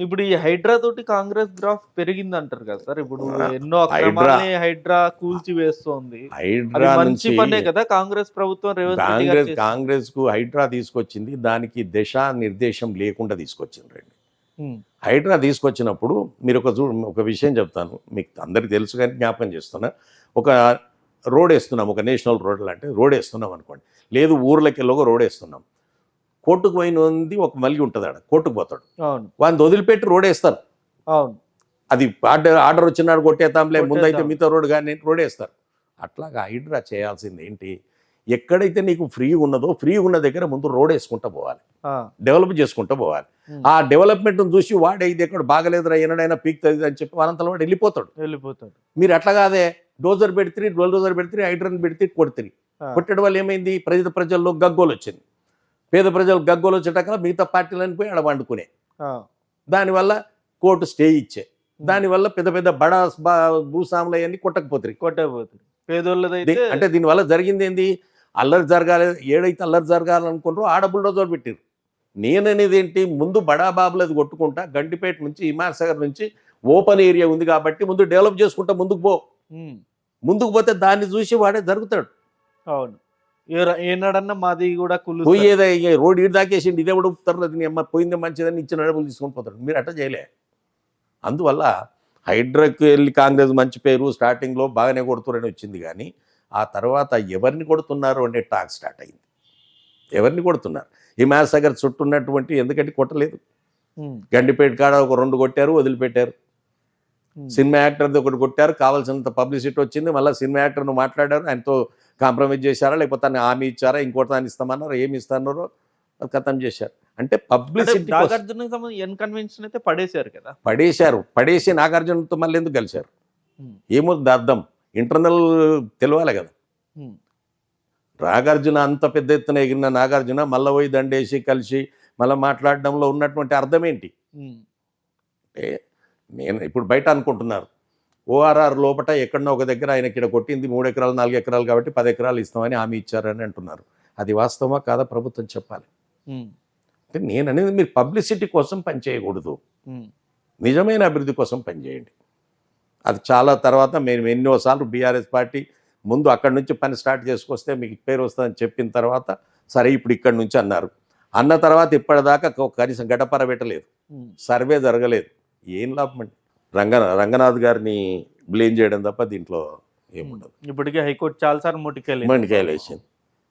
ఇప్పుడు ఈ హైడ్రా తోటి కాంగ్రెస్ గ్రాఫ్ పెరిగింది అంటారు కదా సార్. ఇప్పుడు ఎన్నో హైడ్రా- అక్రమాల్ని హైడ్రా. కూల్చి వేస్తోంది. హైడ్రా మంచి పనే కదా కాంగ్రెస్ ప్రభుత్వం కాంగ్రెస్. కాంగ్రెస్కు హైడ్రా తీసుకొచ్చింది. దానికి దిశ నిర్దేశం లేకుండా తీసుకొచ్చింది రండి. హైడ్రా తీసుకొచ్చినప్పుడు మీరు ఒక చూ ఒక విషయం చెప్తాను. మీకు అందరికీ తెలుసు కానీ జ్ఞాపకం చేస్తున్నా. ఒక రోడ్ వేస్తున్నాం ఒక నేషనల్ రోడ్ అంటే రోడ్ వేస్తున్నాం అనుకోండి. లేదు ఊర్లోకి ఒక రోడ్ వేస్తున్నాం. కోర్టుకు పోయిన ఉంది ఒక మలిగి ఉంటుంది ఆడ కోర్టుకు పోతాడు. వాడిని వదిలిపెట్టి రోడ్ వేస్తారు అవును. అది ఆర్డర్ ఆర్డర్ వచ్చినాడు కొట్టేతాంలే ముందైతే. మిగతా రోడ్ కానీ రోడ్ వేస్తారు అట్లాగా హైడ్రా చేయాల్సింది ఏంటి? ఎక్కడైతే నీకు ఫ్రీ ఉన్నదో ఫ్రీ ఉన్న దగ్గర ముందు రోడ్ వేసుకుంటూ పోవాలి డెవలప్ చేసుకుంటూ పోవాలి. ఆ డెవలప్మెంట్ను చూసి వాడు ఇది ఎక్కడ బాగలేదురా ఏనాడైనా పీక్తుంది అని చెప్పి వారంతలో వాడు వెళ్ళిపోతాడు. వెళ్ళిపోతాడు. మీరు అట్లా కాదే డోజర్ పెడితే డోజర్ పెడితే హైడ్రన్ పెడితే కొడితే ఆ, కొట్టడం వల్ల ఏమైంది? ప్రజల ప్రజల్లో గగ్గోలు వచ్చింది. పేద ప్రజలు గగ్గోలు వచ్చేటక్కడ మిగతా పార్టీలను పోయి ఆడ వండుకునే. దానివల్ల కోర్టు స్టే ఇచ్చే. దానివల్ల పెద్ద పెద్ద బడా బా- భూస్వాములు అవన్నీ కొట్టకపోతుంది పేదోళ్ళదైతే ది- అంటే దీనివల్ల జరిగింది ఏంది అల్లరి జరగాలి ఏడైతే అల్లరి జరగాలనుకుంటారో ఆడ బుల్డోజర్ పెట్టారు నేననేది ఏంటి ముందు బడా బాబులది కొట్టుకుంటా గండిపేట నుంచి హిమాసాగర్ నుంచి ఓపెన్ ఏరియా ఉంది కాబట్టి ముందు డెవలప్ చేసుకుంటా ముందుకు పో. ముందుకు పోతే దాన్ని చూసి వాడే జరుగుతాడు. అవును. ఏనాడన్నా మాది కూడా కుళ్ళు పోయేదే రోడ్ ఈడు దాకేసిండి ఇదే ఉడుపుతారు అది అమ్మ పోయిందే మంచిదని ఇచ్చిన డబ్బులు తీసుకొని పోతాడు. మీరు అట్లా చేయలే. అందువల్ల హైడ్రాకి వెళ్ళి కాంగ్రెస్ మంచి పేరు స్టార్టింగ్లో బాగానే కొడుతున్నారని వచ్చింది కానీ ఆ తర్వాత ఎవరిని కొడుతున్నారు అనే టాక్ స్టార్ట్ అయింది. ఎవరిని కొడుతున్నారు? హిమాసాగర్ చుట్టూ ఉన్నటువంటి ఎందుకంటే కొట్టలేదు. గండిపేట కాడ ఒక రెండు కొట్టారు వదిలిపెట్టారు. సినిమా యాక్టర్ది ఒకటి కొట్టారు కావాల్సినంత పబ్లిసిటీ వచ్చింది మళ్ళీ సినిమా యాక్టర్ను మాట్లాడారు ఆయనతో కాంప్రమైజ్ చేశారా? లేకపోతే ఆయన హామీ ఇచ్చారా? ఇంకోటి దాన్ని ఇస్తామన్నారా? ఏమి అది ఖతం చేశారు. అంటే పబ్లిసిటీ కన్వెన్షన్ అయితే పడేశారు కదా. పడేశారు. పడేసి నాగార్జునతో మళ్ళీ ఎందుకు కలిశారు? ఏమో అర్థం. ఇంటర్నల్ తెలియాలి కదా. నాగార్జున అంత పెద్ద ఎత్తున ఎగిరిన నాగార్జున మళ్ళీ పోయి దండేసి కలిసి మళ్ళీ మాట్లాడడంలో ఉన్నటువంటి అర్థం ఏంటి? అంటే నేను ఇప్పుడు బయట అనుకుంటున్నారు. ఓఆర్ఆర్ లోపట ఎక్కడనో ఒక దగ్గర ఆయన ఇక్కడ కొట్టింది మూడు ఎకరాలు నాలుగు ఎకరాలు కాబట్టి పది ఎకరాలు ఇస్తామని హామీ ఇచ్చారని అంటున్నారు. అది వాస్తవమా కాదా ప్రభుత్వం చెప్పాలి? అంటే నేను అనేది మీరు పబ్లిసిటీ కోసం పనిచేయకూడదు నిజమైన అభివృద్ధి కోసం పనిచేయండి అది చాలా తర్వాత మేము ఎన్నోసార్లు బీఆర్ఎస్ పార్టీ ముందు అక్కడి నుంచి పని స్టార్ట్ చేసుకొస్తే మీకు పేరు వస్తుందని చెప్పిన తర్వాత సరే ఇప్పుడు ఇక్కడి నుంచి అన్నారు. అన్న తర్వాత ఇప్పటిదాకా కనీసం గడపర పెట్టలేదు. సర్వే జరగలేదు. ఏం లాభం అండి? రంగ రంగనాథ్ గారిని బ్లేమ్ చేయడం తప్ప దీంట్లో ఏముండదు. ఇప్పటికే హైకోర్టు చాలా సార్లు ముట్టుకెళ్ళింది. మండికాయలు వేసింది